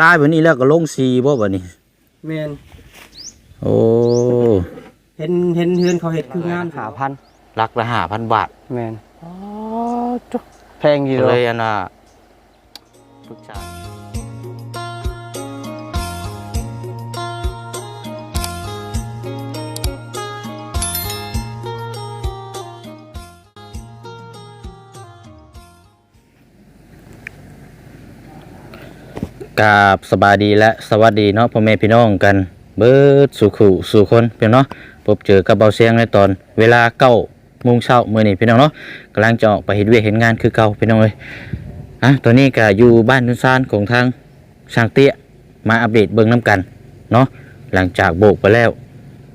ลายแบบนี้แล้วก็ลงสีบ่บัดนี้แม่นโอ้เห็นเห็นเฮือนเขาเฮ็ดคืองานหาพันหลักละ5,000บาทแม่นแพงอยู่ก็เลเลยยอันน่ะปรึกษา กับสบายดีและสวัสดีเนาะพ่อแม่พี่น้องกันเบิดสู่ขู่สู่คนเพียงเนาะพบเจอกับเบาเสียงในตอนเวลาเก้าโมงเช้าเมื้อนี้พี่น้องเนาะกำลังจะออกไปเฮ็ดเวียเฮ็ดงานคือเก่าพี่น้องเอ้ยอะตอนนี้ก็อยู่บ้านนุนซานของทางช่างเตี้ยมาอัปเดตเบิ่งน้ำกันเนาะหลังจากโบกไปแล้ว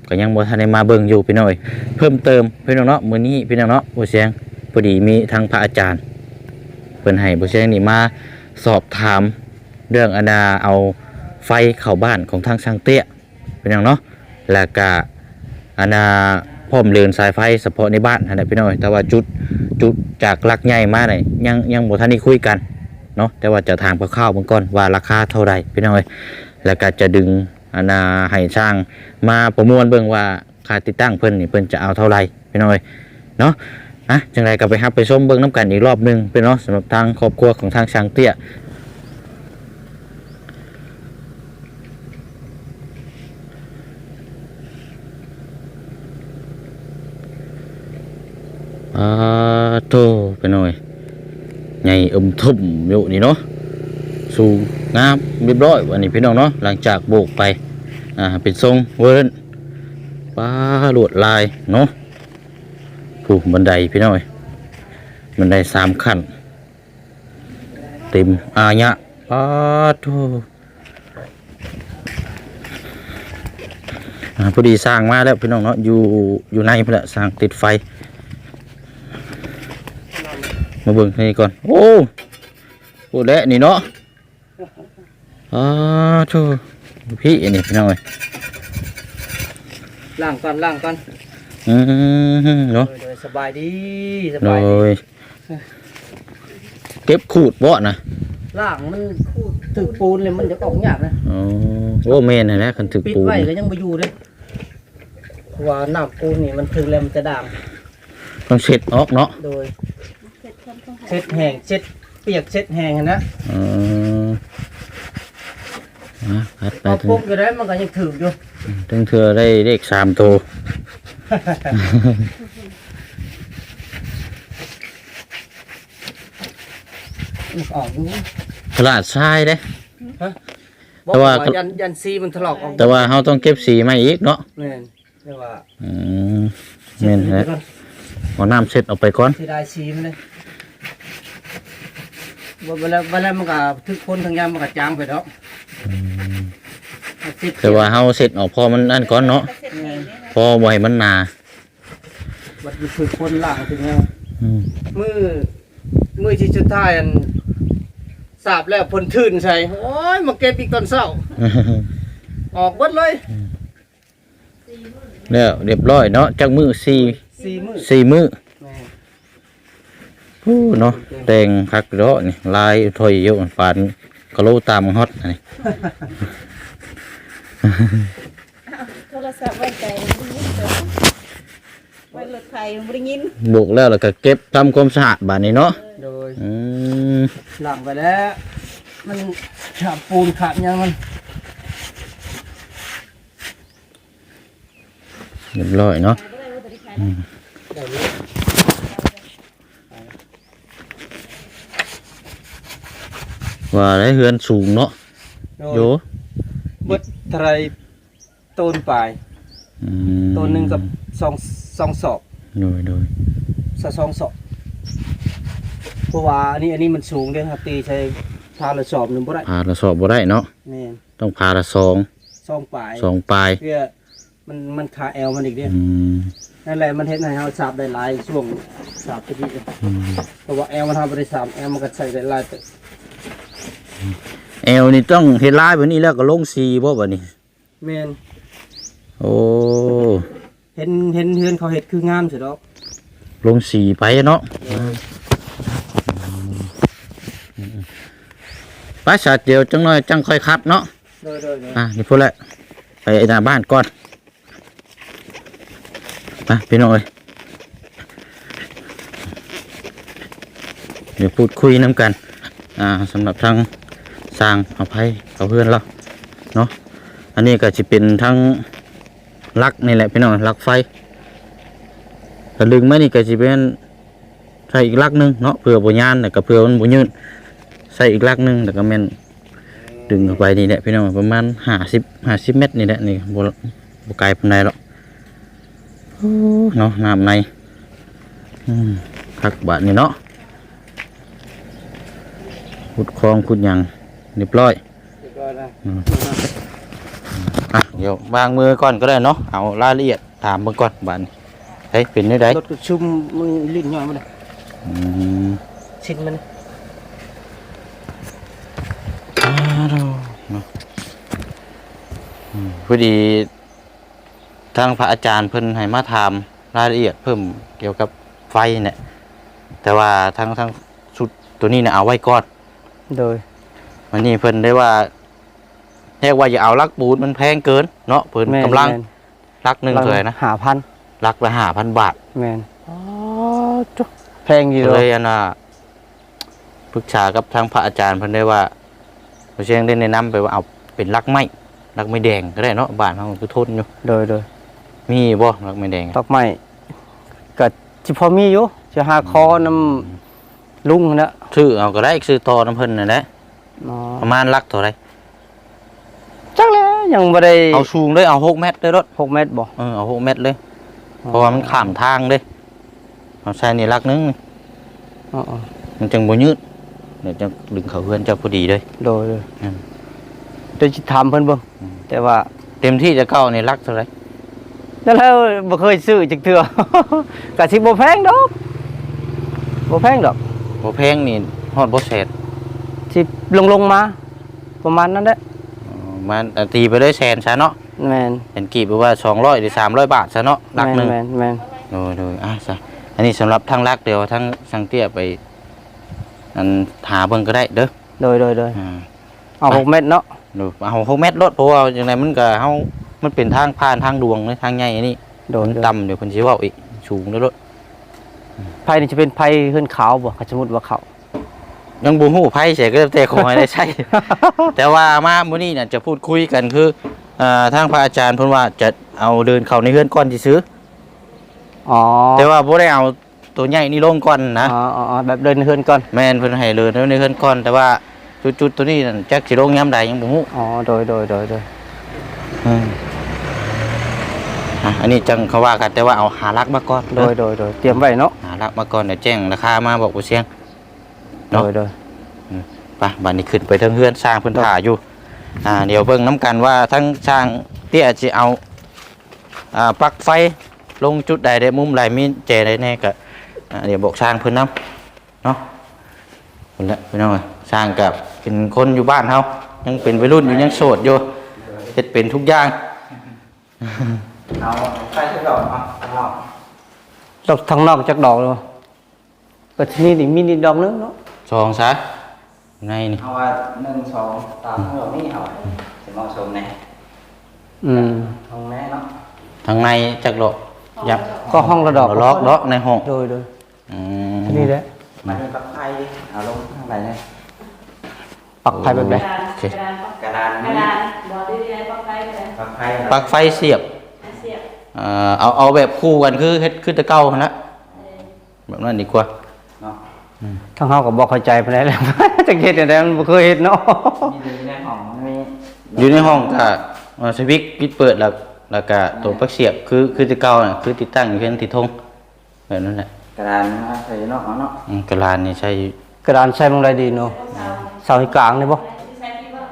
ก็ยังบ่ทันได้มาเบิ่งอยู่พี่น้องเอ้ยเพิ่มเติมพี่น้องเนาะมื้อนี้พี่น้องเนาะบ่เสียงพอดีมีทางพระอาจารย์เพิ่นให้บ่เสียงนี่มาสอบถาม เรื่องอนาเอาไฟเข้าบ้านของทางช่างเตี้ยเป็นอย่างเนาะแล้วก็อนาพร้อมเรือนสายไฟเฉพาะในบ้านนั่นแหละพี่น้อยแต่ว่าจุดจุดจากลักใหญ่มาเนี่ยยังยังบ่ทันได้คุยกันเนาะแต่ว่าจะทางคร่าวๆเบื้องก่อนว่าราคาเท่าไรพี่น้อยแล้วก็จะดึงอนาให้ช่างมาประมวลเบิ่งว่าค่าติดตั้งเพิ่นนี่เพิ่นจะเอาเท่าไรพี่น้อยเนาะอะจังไรก็ไปฮับไปชมเบิ่งน้ำกันอีกรอบหนึงพี่เนาะสำหรับทางครอบครัวของทางช่างเตี้ย อ่าโตไปหน่อยใหญ่อมทุ่มอยู่นี่เนาะสูงงามเรียบร้อยวันนี้พี่น้องเนาะหลังจากโบกไปอ่าเป็นทรงเวิร์นป้าลวดลายเนาะผูกบันไดพี่น้อยบันไดสามขั้นเต็มอาญะป้าโตอ่าพอดีสร้างมาแล้วพี่น้องเนาะอยู่อยู่ในพนแหละสร้างติดไฟ มาเบิ่งนี่ก่อน โอ้โหแหละนี่เนาะอ้าโธ่พี่อันนี้พี่น้องเอ้ยล่างก่อนล่างก่อนอืมเนาะโดยสบายดีสโดบายดียเก็บขูดบ่นะล่างมันคูดถึกปูนเลยมันจะออกยากนะอ๋อโอ้แม่นนั่นแหละคันถึกปิดปูนไว้ก็ยังบ่อยู่เด้เพราะว่าน้ำปูนนี่มันถึงแล้วมันจะด่างต้องเช็ดออกเนาะโดย เช็ดแห้งเช็ดเปียกเช็ดแห้งอะนะอืมอะพัดไปเอาถึงพกอยู่ได้มันก็ยังถึกอยู่ถึงเธอได้เลขสามตัว มันออกอยู่ตลาดทรายเด้ บอกแต่ว่า ว่ายันยันซีมันถลอกออกแต่ว่าเราต้องเก็บสีมาอีกเนาะแม่นแต่ว่าอืมแม่นแหละเอาน้ำเช็ดออกไปก่อน ที่ได้ซีมันเลยว่า เวลาเวลามันก็ทุกคนทั้งยามมันก็จางไปแล้วติดแต่ว่าเฮาเสร็จออกพอมันนั่นก่อนเนาะแม่นพอบ่ให้มันหนาบัดนี้คือคนล่างถึงแล้วอืมมือมือที่สุดท้ายอันสาบแล้วพนทื่นใส่โอ้ยมาเก็บอีกตอนเช้า ออกเบิดเลยแล้วเรียบร้อยเนาะจักมือสี่สี่มือสี่มือแม่ฮู้ เนาะแต่งคักเนาะนี่ลายถอยอยู่ปานกะโลตามฮอตอันนี้โทรศัพท์ไว้ใจมันบ่ได้ยินเด้อไว้รถไทยมันบ่ได้ยินบุกแล้วแล้วก็เก็บทำความสะอาดบาดนี้เนาะโดยอืมหลังไปแล้ว มันขาดปูนขาดหยังมันเรียบร้อยเนาะได้เลย ว่าได้เฮือนสูงเนาะโยเบิดเทาไรต้นปลายอืมต้นหนึ่งกับสองสองศอกโดยโดยสะสองศอกเพราะว่าอันนี้อันนี้มันสูงเด้ครับตีใช้พาละสอบหนึ่งบ่ได้พาละสอบบ่ได้เนาะแม่นต้องพาละสองสองปลายสองปลายเพื่อมันมันขาแอลมันอีกเด้อืมนั่นแหละมันเฮ็ดให้เฮาสาบได้หลายช่วงสาบตะกี้กันอืมเพราะว่าแอลมันทำบ่ได้สามแอลมันก็ใส่ได้หลาย แต่แอลนี่ต้องเฮ็ดลายแบบนี้แล้วก็ลงสีบ่บัดนี้แม่นโอ้เห็นเห็นเฮือนเขาเฮ็ดคืองามสุดดอกลงสีไปเนาะปไปสาเดียวจังน้อยจังค่อยคัดเนาะโดยโดยโดยอะนี่พูดแล้วไปหน้าบ้านก่อนไปพี่น้องเอ้ยเดี๋ยวพูดคุยน้ำกัน อ่าสำหรับทาง สร้างเอาไผเอาเพื่อนเราเนาะอันนี้ก็จะเป็นทั้งลักนี่แหละพี่น้องลักไฟถ้าลึงไม่นี่ก็จะเป็นใส่อีกลักหนึงเนาะเพื่อบุญญานแต่ก็เพื่อมันบุญยืนใส่อีกลักหนึงแต่ก็แม่นดึงเข้าไปนี่แหละพี่น้องประมาณห้าสิบห้าสิบเมตรนี่แหละนี่บบบไกลปานใดหรอกโอ้เนาะน้ำในคักบาทนี่เนาะขุดคลองขุดยัง เรียบร้อยเรียบร้อยแล้วอะเดี๋ยววางมือก่อนก็ได้เนาะเอารายละเอียดถามเบิ่งก่อนบาทนี้เฮ้ยเป็นได้ไดรถก็ชุ่มมือลิ้นย่อยมาเลยอืมชิ้นมันอ้าวเนาะอืมพอดีทางพระอาจารย์เพิ่นให้มาถามรายละเอียดเพิ่มเกี่ยวกับไฟเนี่ยแต่ว่าทั้งทั้งชุดตัวนี้เนี่ยเอาไว้ก่อน โดย วันนี้เพิ่นได้ว่าเรียกว่าอย่าเอาลักปูนมันแพงเกินเนาะเพิ่นกำลังลักหนึ่งเลยนะหาพันลักละห้าพันบาทแมนแพงอยู่เลเลยยอันน่ะปรึกษากับทางพระอาจารย์เพิ่นได้ว่าพระเชียงได้แนะนำไปว่าเอาเป็นลักไม้ลักไม้แดงก็ได้เนาะบ้านเฮาคือทนอยู่โดยโดยมีบ่ลักไม้แดงดอกไม้ก็สิพอมีอยู่จะหาคอน้ำลุงนะซื้อเอาก็ได้ซื้อต่อน้ำเพิ่นนั่นแหละ อ๋อประมาณลักเท่าไหร่จักแล้วยังบ่ได้เอาสูงเลยเอา6เมตรเลยรถหกเมตรบ่เออเอา6เมตรเลย เพราะว่ามันข้ามทางเด้เอาใส่นี่ลักหนึง อ๋ออ๋อมันจังบ่ยืดเดี๋ยวจะดึงเขาเพื่อนเจ้าพอดีเลย โดยโดยอืมเดี๋ยวสิถามเพิ่นเบิ่งอืม แต่ว่าเต็มที่จะเก้าในลักเท่าไหรนั่นแล้วบ่เคยซื้อจักเทื่อ ก็สิบ่แพงดอกบ่แพงดอก บ่แพงนี่ฮอดบ่แสน สิลงลงๆมา ประมาณนั้นแหละอ๋อมันอะตีไปเลยแสนซะเนาะแม่นเห็นกี่ไปว่า200หรือ300บาทซะเนาะลักหนึงแม่นแม่นโดยโดยอะซะอันนี้สำหรับทางลักเดี๋ยวทางสังเตี้ยไปอันหาเบิ่งก็ได้เด้อโดยโดยโดยอ่าเอาหกเมตรเนาะดูเอา6เมตรรถเพราะว่าจังไดมันก็เฮามันเป็นทางผ่านทางดวงเลยทางใหญ่อันนี้โดยมันโดยต่ำเดี๋ยวเพิ่นสิเว้าอีกสูงเด้อรถไผนี่จะเป็นไผเฮือนขาวบ่ถ้าสมมุติว่าเขา ยังบ่ฮู้ไผเสียก็แต่ขอให้ได้ใช้แต่ว่ามามื้อนี้เนี่ยจะพูดคุยกันคือเอ่อทางพระอาจารย์เพิ่นว่าจะเอาเดินเข้าในเฮือนก่อนสิซื้อ อ๋อแต่ว่าบ่ได้เอาตัวใหญ่นี่ลงก่อนนะ อ๋ออ๋ออ๋อแบบเดินเฮือนก่อน แม่นเพิ่นให้เดินในเฮือนก่อน แต่ว่าจุดๆตัวนี้นั่นจักสิลงยามใดยังบ่ฮู้อ๋อ โดยโดยโดยโดยอืมอะอันนี้จังเขาว่ากันแต่ว่าเอาหารักมาก่อนโดยโดยโดยเตรียมไว้เนาะ หารักมาก่อนเดี๋ยวแจ้งราคามาบอกบ่เสียง โดเนาะยโดยไปบัดนี้ขึ้นไปเทิงเฮือนสร้างเพิ่นถ่าอยู่ อ่า เดี๋ยวเบิ่งน้ำกันว่าทั้งสร้างเตี้ยสิเอา อ่าปลั๊กไฟลงจุดใดได้มุมใดมีแจใดแน่ก็อ่าเดี๋ยวบอกสร้างเพิ่นนำเนาะคนละพี่น้องเอ้ยสร้างกับเป็นคนอยู่บ้านเฮายังเป็นวัยรุ่นอยู่ยังโสดอยู่เฮ็ดเป็นทุกอย่าง เอาไฟสักดอกเอาเอาดอกทางนอกจักดอกเลยก็ที่นี่นี่มีนิดดอกนึงเนาะ สองซะในนี่เอาว่าหนึ่งสองตามทั้งหมดนี่เอาจะเหมาะสมในอืมห้องแม่เนาะทางในจักดอกยับก็ห้องละดอกล็อกล็อกในห้องโดยโดยอืมที่นี่แหละมันเป็นปลั๊กไฟดิเอาลงข้างในเลยปักไฟแบบไหนกระดานกระดานกระดานกระดานบอกได้เลยปลั๊กไฟเลยปลั๊กไฟปลั๊กไฟเสียบเสียบเอ่อเอาเอาแบบคู่กันคือเฮ็ดคือแตะเก่าหั่นนะแบบนั้นดีกว่าเนาะ ทางเฮาก็บ่เข้าใจปานใดแล้วจักเฮ็ดจังไดมันบ่เคยเฮ็ดเนาะมีอยู่ในห้องมันมีอยู่ในห้องก็เอ่อสวิตช์ปิดเปิดแล้วแล้วก็ตัวปลั๊กเสียบคือคือแตะเก่าน่ะคือติดตั้งอยู่เพียงติดธงแบบนั้นแหละกระดานมาใส่นอกเอาเนาะอืมกระลานนี่ใช้กระดานใช้มองใดดีเนาะเสาที่กลางนี่บ่ใช้ที่ว่า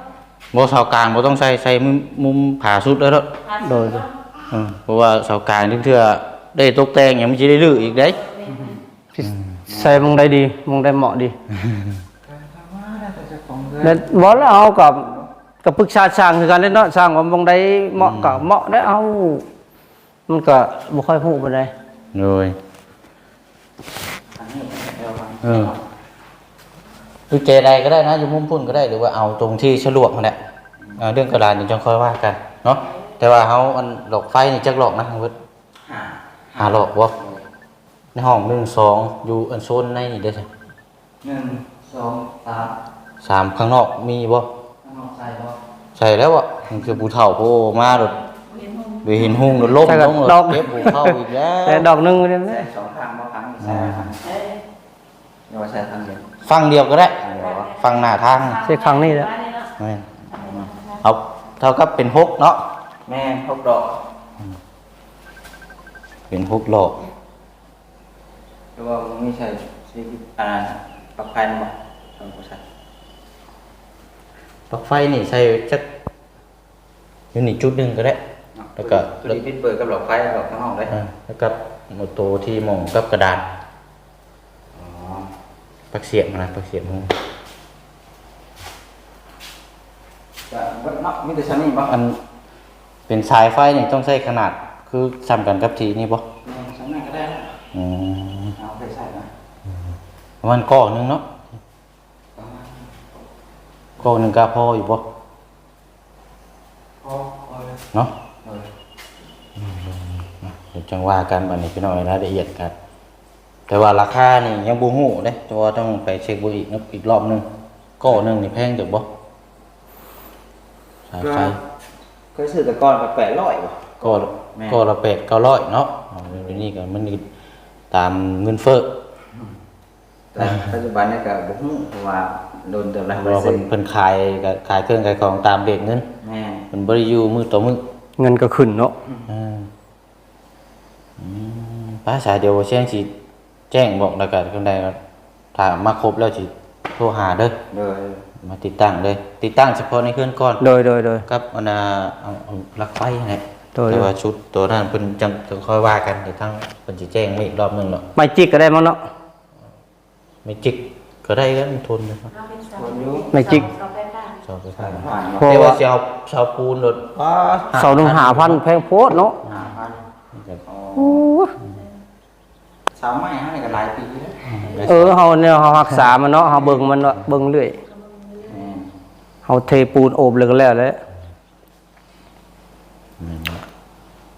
บ่เสากลางบ่ต้องใช้ใช้มุมมุมผาสุดแล้วเด้อโดยโดยเออเพราะว่าเสากลางเทื่อๆได้ตกแต่งหยังมันสิได้ลื้ออีกเด้สิ ใส่มองใดดีมองใดเหมาะดีของเพื่อแล้วบ่แล้วเอากับกับปรึกษาช่างคือกันเล่นเนาะช่างว่ามองใดเหมาะก็เหมาะได้เอา มันก็บ่ค่อยฮู้ปานใดเลยอันนี้เดี๋ยววางเออคือเจใดก็ได้นะอยู่มุมพุ่นก็ได้หรือว่าเอาตรงที่ฉลวกนั่นแหละเอ่อเรื่องกระดานนี่จังค่อยว่ากันเนาะแต่ว่าเฮาอันหลอกไฟนี่จักหลอกนะเพิ่นห้าหาหลอกบ่ ในห้องหนึ่งสองอยู่อันโซนในนี่เด้อหนึ่งสองสามสามข้างนอกมีบ่ข้างนอกใส่บ่ใช่แล้วอะมันคือผู้เฒ่าผู้มาโดดไปเห็นหุ่งโดดล้มใช่ครับลงโดดอกดเก็บผู้เข้าอีกแล้วแต่ดอกหนึงนี่ใส่นะสองข้างบ่ข้างนี้ใส่ข้างเดี๋ยวว่าใส่ข้างเดียวฟังเดียวก็ได้เดี๋ยวว่าฟังหน้าทางใช่ครั้งนี้แหละแม่นเอาเท่ากับเป็นหกเนาะแม่พบดอก เป็นหกหลอก หรือว่ามึงไม่ใช่ที่อ่าปลั๊กไฟมันบ่เอาบ่ใช่ปลั๊กไฟนี่ใส่จักอยู่นี่จุดหนึ่งก็ได้ แล้วก็ตัวนี้ปิดเปิดกับหลอดไฟหลอดข้างนอกได้อ่าแล้วกับโมโตที่หมองกับกระดานอ๋อปลักเสียบนะปลักเสียบมึงจะวัดเนาะมีแต่ชั้นนี้บ่อันเป็นสายไฟนี่ต้องใช้ขนาดคือซ้ำกันกับทีนี่บ่แม่ชั้นนั้นก็ได้นะอืม เอาไปใส่นะ ประมันก้อหนึงเนาะประมาณก้อหนึงก็พออยู่บ่พอพอเลยเนาะเออเดี๋ยวจังว่ากันบัดนี้พี่น้องรายละเอียดกัน แต่ว่าราคานี่ยังบ่ฮู้เด้แต่ว่าต้องไปเช็คเบิ่งอีกนะอีกรอบหนึงก้อหนึงนี่แพงจักบ่สายไฟเคยซื้อแต่ก่อนกับแปดร้อยบ่ก็แม่ก็ละเป็ดเก้าร้อยเนาะอ๋อเดี๋ยวนี้ก็มันนี่ตามเงินเฟ้อ แต่ปัจจุบันเนี่ยก็บ่ฮู้เพราะว่าโดนเติมแล้วเพบ่ราะว่าได้เพิ่ซื้นอเพิ่นขายก็ขายเครื่องขายของตามเบรกเงินแม่เพิ่นบ่ได้อยู่มือต่อมือเงินก็ขึ้นเนาะอ่าอืมป้าสายเดียวว่าเชียงสิแจ้งบอกแล้วก็คนใดก็ถ้ามาครบแล้วสิโทรหาเด้อโดยมาติดตั้งเลย ติดตั้งเฉพาะในเครื่องก่อนโดยโดยโดยกับอันน่ะเอาเอาปลั๊กไฟนั่นแหละโดยแต่ว่าชุดตัวนั้นเพิ่นจังจะค่อยว่ากันเดี๋ยวทางเพิ่นสิแจ้งมาอีกรอบหนึงเนาะไม่จิกก็ได้มั้งเนาะ ไม่จิกก็ได้ก็มันทนนะครับคนอยู่ไม่จิกชอบไปทางผ่านเพราะแต่ว่าว่าชาวชาวปูนโดดว้าเสาหนึ่งหาพันแพงโพดเนาะห้าพันโอ้สามไม้ให้กันหลายปีแล้วเออเฮาเนี่ยเฮารักษามันเนาะเฮาเบิ่งมันเนาะเบิ่งเรื่อยแม่เฮาเทปูนโอบเลยก็แล้วแหละ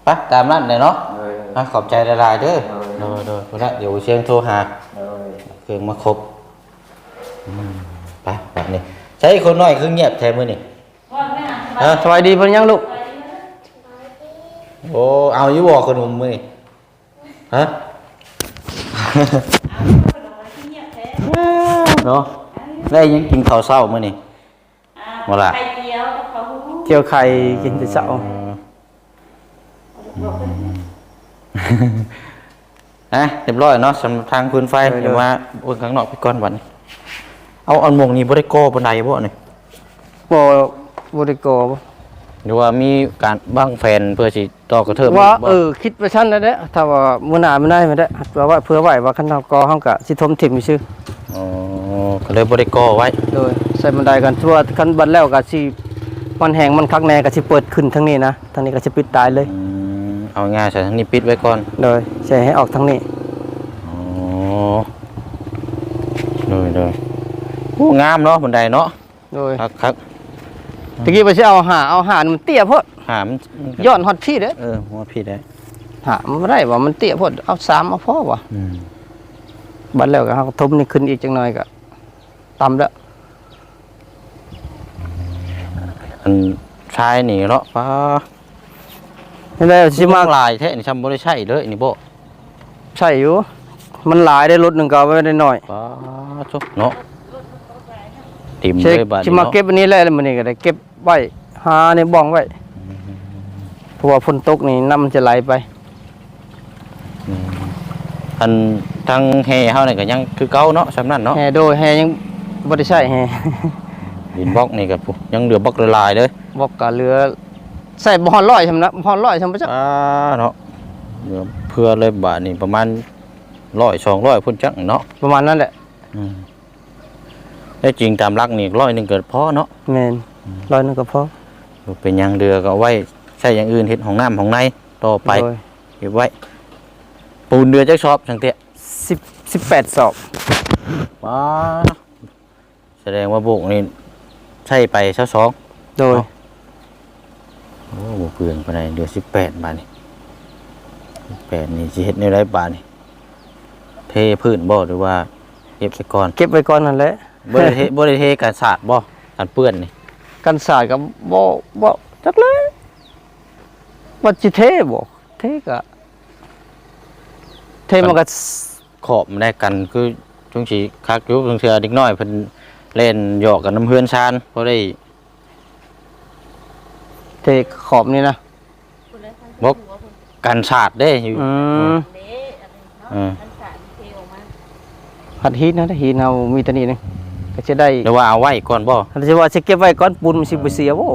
ไปตามนั้นเลยเนาะโดยอะขอบใจละลายๆเด้อโดยโดยพอละเดี๋ยวเชียงโทรหาโดย เครื่องมาครบอืมไปแบบนี้ใช้คนน้อยคือเงียบแทนมือนี่ฮะสบายดีเพิ่นยังลูกโอ้เอาอยู่บ่ขนมมือนี่ฮะเนาะได้ยังกินข้าวเช้ามื้อนี่บ่ล่ะไข่เจียวกับข้าวหูเที่ยวไข่กินแต่เช้า นะเรียบร้อยเนาะสำหรับทางพื้นไฟเดี๋ยวมาบนข้างนอกไปก่อนวันนี้เอาอันมงนี้บ่ได้ก่อบันไดบ่นี่บ่บ่ได้ก่อบ่หรือว่ามีการบ้างแฟนเพื่อสิต่อกระเทิบว่าบ่เออคิดไปชั้นแล้วเด้ถ้าว่ามื้อหน้ามื้อใดไม่ได้เพื่อว่าเพื่อไว้ว่าคันเฮาก่อเฮาก็สิทมถิ่มซื่ออ๋อก็เลยบ่ได้ก่อไว้โดยใส่บันไดกันทั่วคันบัดแล้วก็สิมันแห้งมันคักแน่ก็สิเปิดขึ้นทางนี้นะทางนี้ก็สิปิดตายเลยอืม เอาง่ายใส่ทั้งนี้ปิดไว้ก่อนโดยใส่ให้ออกทางนี้อ๋อเลยเลยโอ้งามเนาะบันไดเนาะโดยครับครับตะกี้ว่าสิเอาหาเอาหามันเตี้ยโพดหามย้อนฮอดพี่เด้อเออว่าพี่ได้หามันบ่ได้ว่ามันเตี้ยโพดเอาสามเอาพอว่ะอืมบัดแล้วก็เฮาก็ทุบนี่ขึ้นอีกจังหน่อยก็ต่ำแล้วอันชายนี่เนาะป้า นี่แหละสิสิมามาลายแท้นี่ทำบ่ได้ใช่เลยนี่บ่ใช่อยู่ มันหลายได้รถหนึงก็เอาไว้ได้น้อยป้าจบเนาะติ่มใช่เลยบาดสินี้มาเนาะเก็บอันนี้แหละมื้อนี้ก็ได้เก็บไว้หาในบ้องไว้เพราะว่าฝนตกนี่น้ำมันจะไหลไปอืมอันทางแห่เฮานี่ก็ยังคือเก่าเนาะสำนั้นเนาะแห่โดยแห่ยังบ่ได้ใช้แห่ดินบล็อกนี่ก็ปุ๊ยังเหลือบล็อกละลายเลย บอกก็เหลือ ใส่บ่ฮอดร้อยใช่มั้ยนะบ่ฮอดร้อยใช่มั้ยจ๊ะอ่าเนาะเหลือเพื่อเลยบาทนี่ประมาณร้อยสองร้อยพุ่นจังเนาะประมาณนั้นแหละอืมได้จริงตามรักนี่ร้อยหนึ่งเกิดพอเนาะแม่นร้อยหนึงก็พอเป็นหยังเดือก็เอาไว้ใช้อย่างอื่นเห็ดของน้ำของในต่อไปโดยเก็บไว้ ปูนเดือจักชอบสังเตะ10 18สอบว้าแสดงว่าโบกนี่ใช่ไปเช้าสองโดย โอ้โหเปลืองไปไหนใดเดือนสิบแปดบาทนี่แปดนี่สิเฮ็ดในไรบาทนี่เทพื้นบ่หรือว่าเก็บไปก่อนเก็บไว้ก่อนนั่นแหละบ่ได้เทบ่ได้เทการสาดบ่การเปื้อนนี่กันศาสตร์กับบ่บ่จักเลยว่าสิเทบ่เทก็เทมันก็ขอบมันได้กันคือจุงสีคักอยู่บางเทื่อเด็กน้อยเพิ่นเล่นหยอกกันน้ำเพื่อนชานเพราะได้ เทขอบนี่นะคุณเลยท่านบอกหัวคุณกันสาดได้อยู่อืม เละอะไรเนาะอืมท่านสารเทออกมาผัดฮีทนะถ้าฮีทเฮามีตัวนี้นึงก็จะได้หรือว่าเอาไว้ก่อนบ่ถ้าจะว่าสิเก็บไว้ก่อนปูนมันสิบ่เสียบ่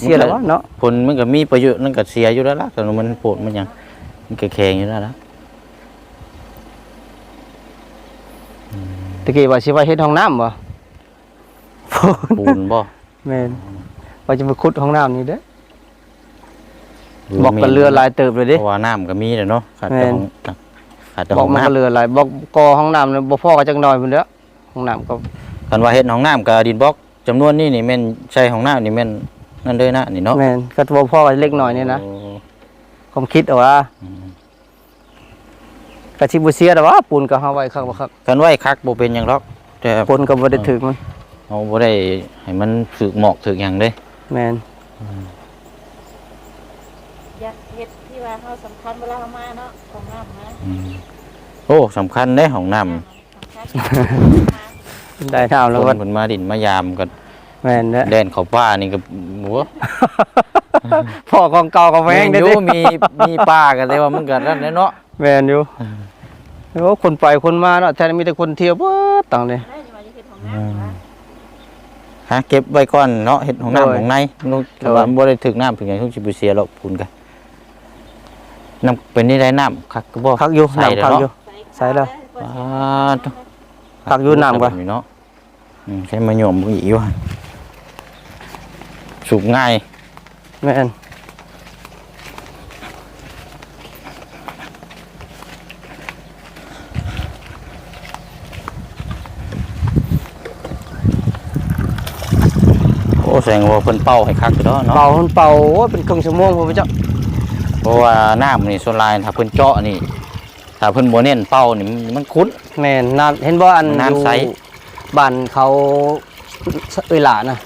เสียแล้ววะเนาะผลมันก็มีประโยชน์มันก็เสียอยู่แล้วล่ะแต่มันโปดมันหยังมันก็แข็งอยู่แล้วล่ะตะกี้ว่าสิไว้เฮ็ดห้องน้ำบ่ ปูนบ่ แม่นว่าจะมาขุดห้องน้ำนี่เด้อหรื บอกกันเรือหลายเติบเลยเพเดิราะว่าน้ำก็มีแหละเนาะขาดแม่แต่นของขาดแต่บขอกองมันน้ก็เรือหลายบอกกอห้องน้ำเนี่ยบ่พอกันจักหน่อยพุ่นเด้อห้องน้ำก็ำกันว่าเฮ็ดของน้ำกับดินบล็อกจำนวนนี้นี่แม่นใช้ของน้ำนี่แม่นนั่นเลยนะนี่เนาะแม่นก็บ่พอกันเล็กน้อยนี่นะโอ้ความคิดเอาว่าอืมก็สิบ่เสียดอกว่าปูนก็เฮาไว้คักบ่คักกันไว้คักบ่เป็นหยังหรอกแต่ปูนก็บ่ได้ถึกมันเอาบ่ได้ให้มันถึกหมอกถึกหยังเด้แม่น อยากเฮ็ดที่ว่าเขาสำ คัญเวลาเขามาเนาะของน้ำนะอืมโอ้สำคัญเด้ของน้ำสำคัญมาได้น้ำแล้วคก็นเพิ่นมาดินมายามก็แม่นเด้อแดนเขาป้านี่ก็โหพ่อของเก่าก็แม่งอเด้ยู่อมีมีป้ากันแต่ว่ามันก็นั่นแหละเนาะ แม่นอยู่โอ้คนไปคนมาเนาะแท้มีแต่คนเที่ยวเบิดตังเลย ได้จะมาจะเฮ็ดของน้ำนะฮะเก็บไว้ก่อนเนาะเฮ็ดของโดยน้ำของในมันแต่ว่าบ่ได้ถึกน้ำถึงหยังทุกสิไปเสียหรอกพูนกัน น้ำเป็นนี่ได้น้ำคักก็บ่คักอยู่ใส่น้ำคักเนาะอยู่ใส่แล้วอ่าตัวคักอยู่น้ำก่อนแบบเนาะอืมใช้มาโยมบ่อีกอยู่หั่นสูบง่ายแม่นโอ้แสดงว่าเพิ่นเป่าให้คักอยู่เนาะเนาะเป่ามันเป่าโอ้ยเป็นครึ่งชั่วโมงพุ่นเจ้าเพ ราะว่าน้ำนี่ส่วนหลายถ้าเพิ่นเจาะนี่ถ้าเพิ่นบ่เน้นเป่านี่มันมันคุ้น แม่นน้ำเห็นบ่อันน้ำใส อยู่บ้านเขาเอ้ยหลานะ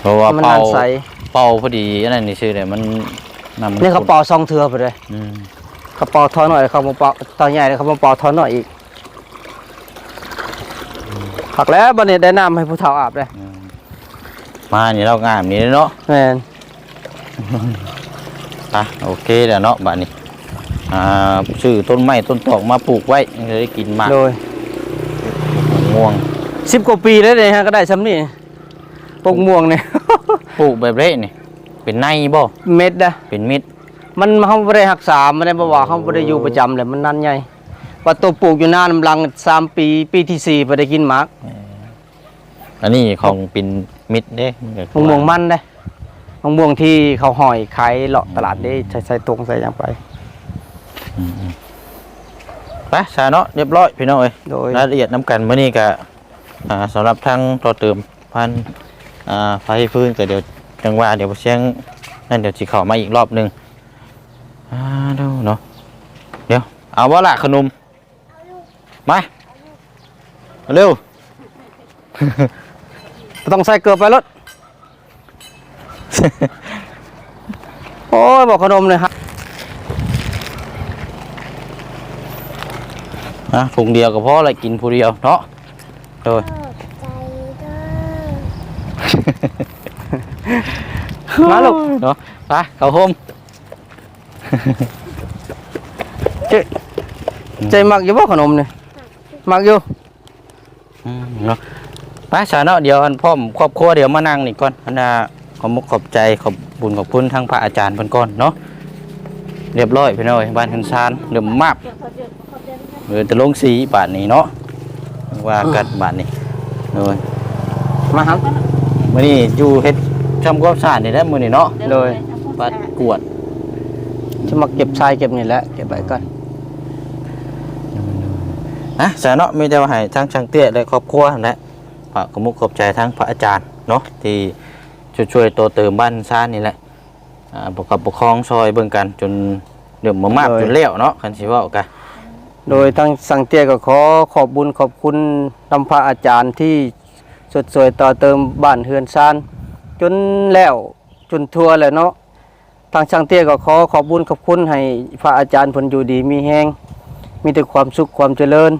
เพราะว่ามันเป่าน้ำใสเป่าพอดีอันนั้นนี่ชื่ออะไรมันน้ำมันนี่เขาข้นเป่าซองเถื่อไปเลยอืมเขาเป่าทอหน่อยเขามาเป่าตอนใหญ่เลยเขามาเป่าทอหน่อยอีกผักแล้วบันนี้ได้น้ำให้ผู้เฒ่าอาบเลยอืมมานี่เรางามนี่เนาะแม่น อะโอเคแล้วเนาะบัดนี้อ่าซื้อต้นไม้ต้นตอกมาปลูกไว้จะได้กินหมากโดยม่วงสิบกว่าปีแล้วเนี่ยฮะก็ได้ซ้ำนี่ปกม่วงเนี่ย ปลูกแบบเร่นี่เป็นในบ่เม็ดนะเป็นมิดมันเขาไม่ได้รักษาไม่ได้บอกว่าเขาไม่ได้อยู่ประจำเลยมันนั่นใหญ่ว่าตัวปลูกอยู่หน้าน้ำลังสามปีปีที่สี่ไปได้กินหมากอันนี้ของเป็นมิดเด้นก็มะม่วงมันได้ มะม่วงที่เขาห่อยขายเลาะตลาดได้ใส่ใส่ตรงใส่หยังไปอืมๆไปซาเนาะเรียบร้อยพี่น้องเอ้ยโดย รายละเอียดน้ำกันมื้อนี้ก็อ่าสำหรับทางต่อเติมพันอ่าไฟฟื้นก็เดี๋ยวจังว่าเดี๋ยวเสียงนั่นเดี๋ยวสิเข้ามาอีกรอบหนึงอ่าเดูเนาะเดี๋ยวเอาว่าละขนมมาเร็ว บ่ต้องใส่เกลือไปรถ โอ้ยบอกขนมเลยฮะอะถุงเดียวก็พอเลยกินผู้เดียวเนาะโดยมาลูกเนาะไปเข้าโฮมเจ๊ใจมักอยู่บ่ขนมเนี่ยมักอยู่อืมเนาะไปสาเนาะเดี๋ยวอันพ่อมครอบครัวเดี๋ยวมานั่งนี่ก่อนอันน่ะ ขอมุกขอบใจขอบบุญขอบคุณทั้งพระอาจารย์เพิ่นก่อนเนาะเรียบร้อยพี่น้อยบ้านทันซานเริ่มมาบเดี๋ยวเขาเดี๋ยวเขาเดี๋ยวนะเออจะลงสีบาทนี้เนาะว่ากันบาทนี้โดยมาครับมื้อนี้อยู่เฮ็ดทำความสะอาดนี่แหละมื้อนี้เนาะโดยปัดกวดจะมาเก็บทรายเก็บนี่แหละเก็บไว้ก่อนนะสาเนาะมีแต่ว่าให้ทั้งช่างเตี้ยและครอบครัวนั่นแหละฝากขอมุกขอบใจทั้งพระอาจารย์เนาะที่ ช่วยๆตัวเติมบ้านซ่านนี่แหละอ่าปกกับปกครองซอยเบิ่งกันจนเดือดมากๆจนเลี้ยวเนาะคันสิเว้ากันโดยทางสังเตียก็ขอขอบบุญขอบคุณนำพระอาจารย์ที่สดสวยต่อเติมบ้านเฮือนซานจนแล้วจนทั่วแล้วเนาะทางช่างเตี้ยก็ขอขอบบุญขอบคุณให้พระอาจารย์เพนอยู่ดีมีแฮงมีแต่ความสุขความเจริญ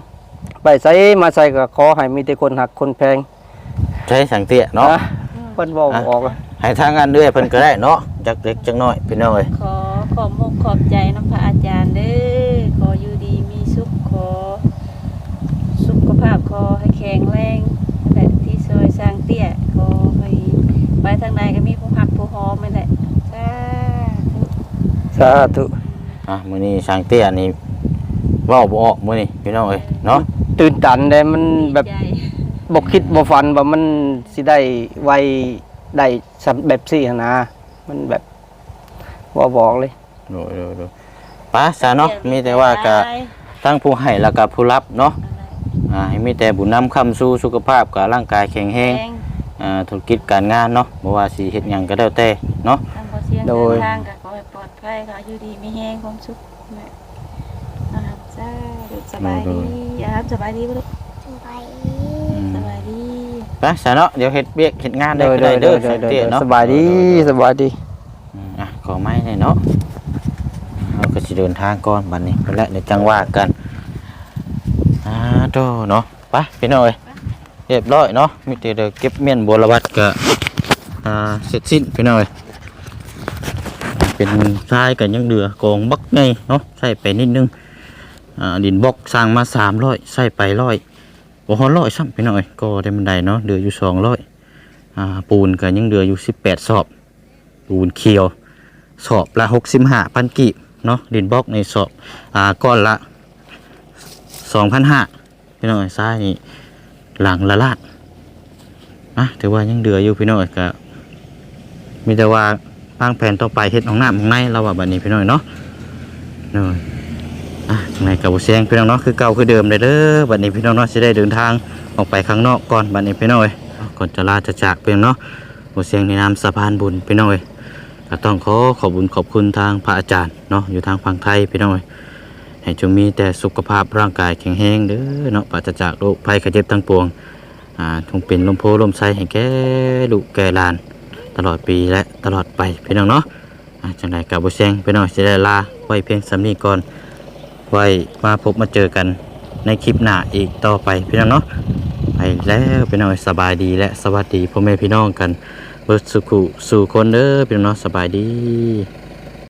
ไปใส่มาใส่ก็ขอให้มีแต่คนหักคนแพงใช้สังเตียเนาะนะ เพิ่นบอกอะออกให้ทางงานเรื่อยเพิ่นก็ได้เนาะจักเล็กจักน้อยพี่น้องเอ้ยขอขอบมกขอบใจน้ำพระอาจารย์เด้อขออยู่ดีมีสุขขอ สุขภาพขอให้แข็งแรงและที่ซอยสร้างเตี้ยขอให้ไปทางไหนก็มีผู้หักผู้หอมไม่แหละสาธุสาธุอะมื้อนี้สังเตียนี่เว้าบ่ออกมื้อนี้พี่น้องเอ้ยเนาะตื่นตันได้มันแบบ ดีใจบ่คิดบ่ฝันว่ามันสิได้ไวได้สำแบบสี่หั้นนะมันแบบบ่บอกเลยโดยๆๆไป้าซะเนาะมีแต่ว่าก็ทั้งผู้ให้แล้วก็ผู้รับเนาะอ่าให้มีแต่บุญนำคำสู่สุขภาพกับร่างกายแข็งแรงแรงอ่าธุรกิจการงานเนาะบ่ว่าสิเฮ็ดหยังก็แล้วแต่เนาะทางบ่เสียงโดเดิยนทางก็ขอให้ปลอดภัยค่ะอยู่ดีมีแฮงความสุขแม่อ่าจ้าสบายดีอ่าสบายดีบ่ลูกอืมสบายดี ไปซะเนาะเดี๋ยวเฮ็ดเวียกเฮ็ดงานได้โดยก็โดได้ยโดเด้อยโดสัยงโดยเตียเนาะสบายดีสบายดีอืมอะขอไม้ให้เนาะเราก็สิเดินทางก่อนบัดนี้ไปแล้วเดี๋ยวจังว่ากันอ่าโตเนาะไปพี่น้องเอ้ยเรียบร้อยเนาะมีแต่เดี๋ยวเก็บเมียนบัวระวัดก็อ่าเสร็จสิ้นพี่น้องเอ้ยเป็นทรายกันยังเดือกองบักไงเนาะใส่ไปนิดนึงอ่าดินบล็อกสร้างมา300ใส่ไป100 บ่ฮอด100ซ้ำพี่น้องเอ้ยก็ได้บันไดเนาะเดืออยู่200อ่าปูนก็ยังเดืออยู่18ซอบ ปูนเขียว สอบละหกสิบห้าพันกีบเนาะดินบล็อกในสอบอ่าก้อนละสองพันห้าพี่น้องไอ้ซ้ายนี่หลังละลาดนะถือว่ายังเดืออยู่พี่น้องเอ้ยก็มีแต่ว่าพางแผนต่อไปเฮ็ดของน้ำของในเราว่าบัดนี้พี่น้องเนาะเนาะ อะจังไงกับบุเสียงพี่น้องเนาะคือเก่าคือเดิมเลยเด้อบัดนี้พี่น้องเนาะจะได้เดินทางออกไปข้างนอกก่อนบัดนี้พี่น้องเอ้ยก่อนจะลาจะจากพี่น้องเนาะบุเสียงในนามสะพานบุญพี่น้องเอ้ยก็ต้องขอขอบคุญขอบคุณทางพระอาจารย์เนาะอยู่ทางฝั่งไทยพี่น้อยให้จงมีแต่สุขภาพร่างกายแข็งแรงเด้อเนาะปราศจากโรคภัยไข้เจ็บทั้งปวงอ่าจงเป็นลมโพลมไส้ให้แก่ลูกแก่หลาน ตลอดปีและตลอดไปพี่น้องเนาะจังไดกับบุเซงพี่น้อยจะได้ลาไว้เพียงสำนีก่อน ไว้มาพบมาเจอกันในคลิปหน้าอีกต่อไปพี่น้องเนาะไปแล้วพี่น้องสบายดีและสวัสดีพ่อแม่พี่น้องกันเบิดสุขุสู่คนเด้อพี่น้องสบายดี